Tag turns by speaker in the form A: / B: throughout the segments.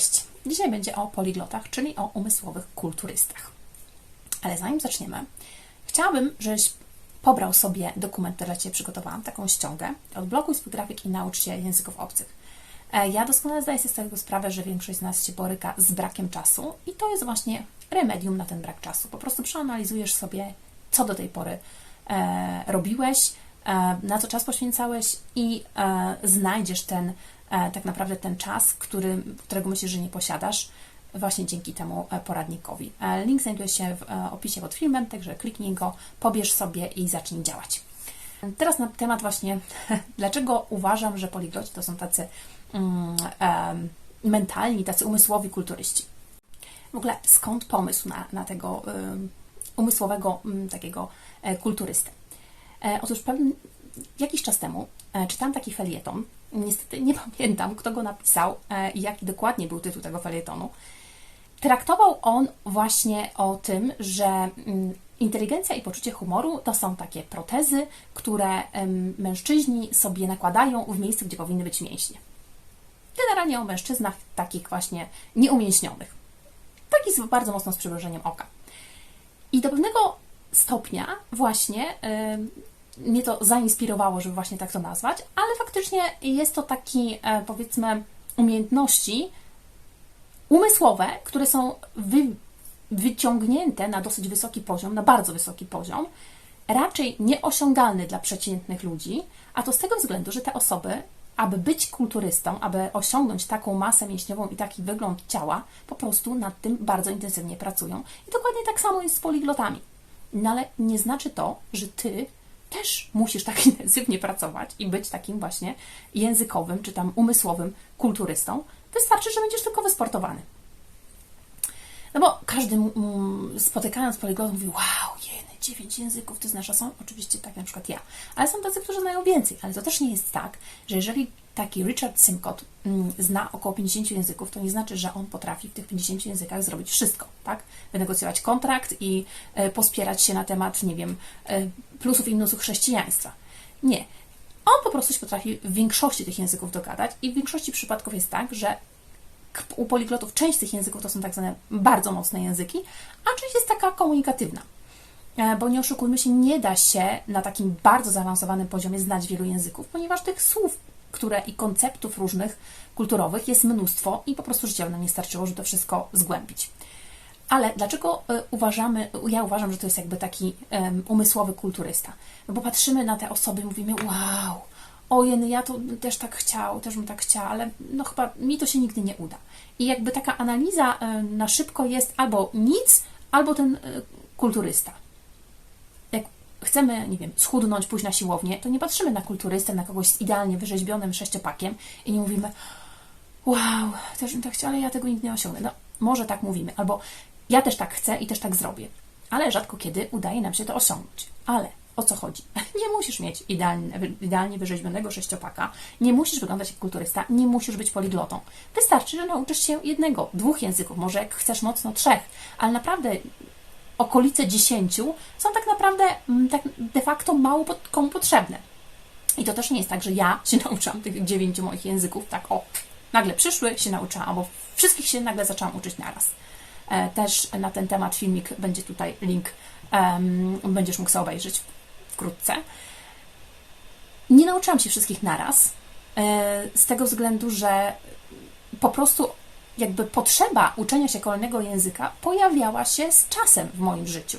A: Cześć! Dzisiaj będzie o poliglotach, czyli o umysłowych kulturystach. Ale zanim zaczniemy, chciałabym, żebyś pobrał sobie dokument, który dla Ciebie przygotowałam, taką ściągę. Odblokuj swój grafik i naucz się języków obcych. E, Ja doskonale zdaję sobie z tego sprawę, że większość z nas się boryka z brakiem czasu i to jest właśnie remedium na ten brak czasu. Po prostu przeanalizujesz sobie, co do tej pory e, robiłeś, na co czas poświęcałeś i e, znajdziesz ten, e, tak naprawdę ten czas, który, którego myślisz, że nie posiadasz, właśnie dzięki temu e, poradnikowi. E, Link znajduje się w e, opisie pod filmem, także kliknij go, pobierz sobie i zacznij działać. Teraz na temat właśnie, dlaczego uważam, że poligloci to są tacy mm, mentalni, tacy umysłowi kulturyści. W ogóle skąd pomysł na, na tego ym, umysłowego ym, takiego e, kulturystę? E, otóż pewien, jakiś czas temu e, czytałam taki felieton. Niestety nie pamiętam, kto go napisał e, i jaki dokładnie był tytuł tego felietonu. Traktował on właśnie o tym, że mm, inteligencja i poczucie humoru to są takie protezy, które mężczyźni sobie nakładają w miejscu, gdzie powinny być mięśnie. Generalnie o mężczyznach takich właśnie nieumięśnionych. Taki z bardzo mocno z przymrużeniem oka. I do pewnego stopnia właśnie mnie to zainspirowało, żeby właśnie tak to nazwać, ale faktycznie jest to taki, e, powiedzmy, umiejętności umysłowe, które są wy, wyciągnięte na dosyć wysoki poziom, na bardzo wysoki poziom, raczej nieosiągalny dla przeciętnych ludzi, a to z tego względu, że te osoby, aby być kulturystą, aby osiągnąć taką masę mięśniową i taki wygląd ciała, po prostu nad tym bardzo intensywnie pracują. I dokładnie tak samo jest z poliglotami. No ale nie znaczy to, że ty też musisz tak intensywnie pracować i być takim właśnie językowym czy tam umysłowym kulturystą. Wystarczy, że będziesz tylko wysportowany. No bo każdy mm, spotykając poliglotów mówi, wow, dziewięć języków ty znasz, a są oczywiście tak na przykład ja. Ale są tacy, którzy znają więcej, ale to też nie jest tak, że jeżeli taki Richard Simcott mm, zna około 50 języków, to nie znaczy, że on potrafi w tych 50 językach zrobić wszystko, tak? Wynegocjować kontrakt i e, pospierać się na temat, nie wiem, e, plusów i minusów chrześcijaństwa. Nie. On po prostu się potrafi w większości tych języków dogadać i w większości przypadków jest tak, że u poliglotów część tych języków to są tak zwane bardzo mocne języki, a część jest taka komunikatywna. E, Bo nie oszukujmy się, nie da się na takim bardzo zaawansowanym poziomie znać wielu języków, ponieważ tych słów, które i konceptów różnych kulturowych jest mnóstwo i po prostu życiowo nam nie starczyło, żeby to wszystko zgłębić. Ale dlaczego e, uważamy, ja uważam, że to jest jakby taki umysłowy kulturysta? No bo patrzymy na te osoby i mówimy, wow, ojej, ja to też tak chciał, też bym tak chciała, ale no chyba mi to się nigdy nie uda. I jakby taka analiza e, na szybko jest albo nic, albo ten kulturysta. Chcemy, nie wiem, schudnąć, pójść na siłownię, to nie patrzymy na kulturystę, na kogoś z idealnie wyrzeźbionym sześciopakiem i nie mówimy, wow, też bym tak chciała, ale ja tego nigdy nie osiągnę. No, może tak mówimy, albo ja też tak chcę i też tak zrobię, ale rzadko kiedy udaje nam się to osiągnąć. Ale o co chodzi? Nie musisz mieć idealnie, idealnie wyrzeźbionego sześciopaka, nie musisz wyglądać jak kulturysta, nie musisz być poliglotą. Wystarczy, że nauczysz się jednego, dwóch języków, może jak chcesz mocno trzech, ale naprawdę okolice dziesięciu są tak naprawdę mm, tak de facto mało pod, komu potrzebne. I to też nie jest tak, że ja się nauczyłam tych dziewięciu moich języków, tak o, nagle przyszły, się nauczyłam, albo wszystkich się nagle zaczęłam uczyć naraz. E, Też na ten temat filmik będzie tutaj link, będziesz mógł sobie obejrzeć wkrótce. Nie nauczyłam się wszystkich naraz, e, z tego względu, że po prostu jakby potrzeba uczenia się kolejnego języka pojawiała się z czasem w moim życiu.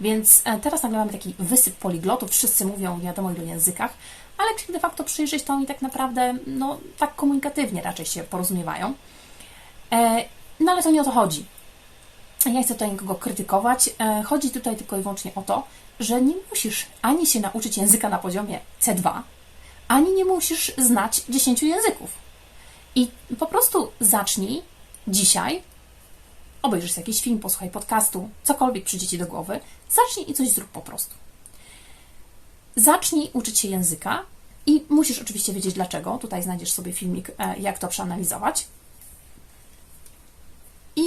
A: Więc e, teraz nagle mamy taki wysyp poliglotów, wszyscy mówią wiadomo ilu językach, ale się de facto przyjrzeć, to oni tak naprawdę no, tak komunikatywnie raczej się porozumiewają. E, No ale to nie o to chodzi. Ja nie chcę tutaj nikogo krytykować. E, Chodzi tutaj tylko i wyłącznie o to, że nie musisz ani się nauczyć języka na poziomie C2, ani nie musisz znać 10 języków. I po prostu zacznij dzisiaj, obejrzyj sobie jakiś film, posłuchaj podcastu, cokolwiek przyjdzie Ci do głowy, zacznij i coś zrób po prostu. Zacznij uczyć się języka i musisz oczywiście wiedzieć dlaczego. Tutaj znajdziesz sobie filmik, e, jak to przeanalizować. I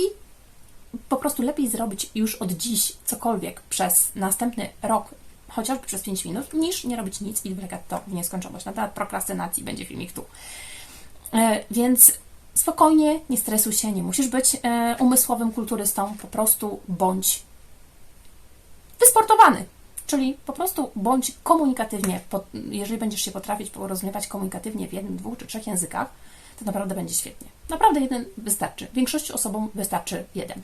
A: po prostu lepiej zrobić już od dziś cokolwiek przez następny rok, chociażby przez 5 minut, niż nie robić nic i wlegać to w nieskończoność. Na temat prokrastynacji będzie filmik tu. E, Więc spokojnie, nie stresuj się, nie musisz być e, umysłowym kulturystą, po prostu bądź wysportowany. Czyli po prostu bądź komunikatywnie, jeżeli będziesz się potrafić porozumiewać komunikatywnie w jednym, dwóch czy trzech językach, to naprawdę będzie świetnie. Naprawdę jeden wystarczy. Większości osobom wystarczy jeden.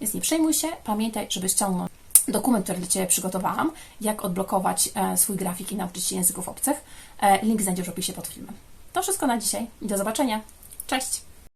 A: Więc nie przejmuj się, pamiętaj, żeby ściągnąć dokument, który dla Ciebie przygotowałam, jak odblokować e, swój grafik i nauczyć się języków obcych. Link znajdziesz w opisie pod filmem. To wszystko na dzisiaj i do zobaczenia. Cześć!